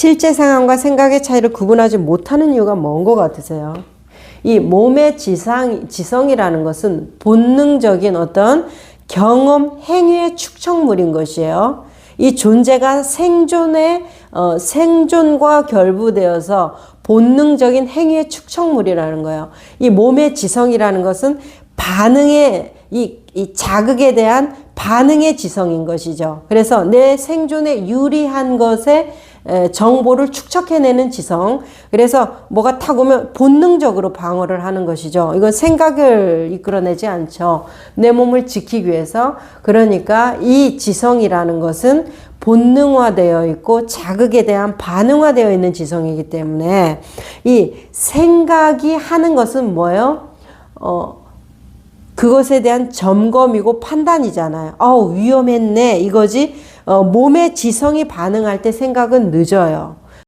실제 상황과 생각의 차이를 구분하지 못하는 이유가 뭔 것 같으세요? 이 몸의 지상, 지성이라는 것은 본능적인 어떤 경험, 행위의 축적물인 것이에요. 이 존재가 생존의, 어, 생존과 결부되어서 본능적인 행위의 축적물이라는 거예요. 이 몸의 지성이라는 것은 반응의, 이, 이 자극에 대한 반응의 지성인 것이죠. 그래서 내 생존에 유리한 것에 에, 정보를 축적해내는 지성. 그래서 뭐가 탁 오면 본능적으로 방어를 하는 것이죠. 이건 생각을 이끌어내지 않죠. 내 몸을 지키기 위해서. 그러니까 이 지성이라는 것은 본능화되어 있고 자극에 대한 반응화되어 있는 지성이기 때문에 이 생각이 하는 것은 뭐예요? 어, 그것에 대한 점검이고 판단이잖아요. 어 위험했네 이거지. 어, 몸의 지성이 반응할 때 생각은 늦어요.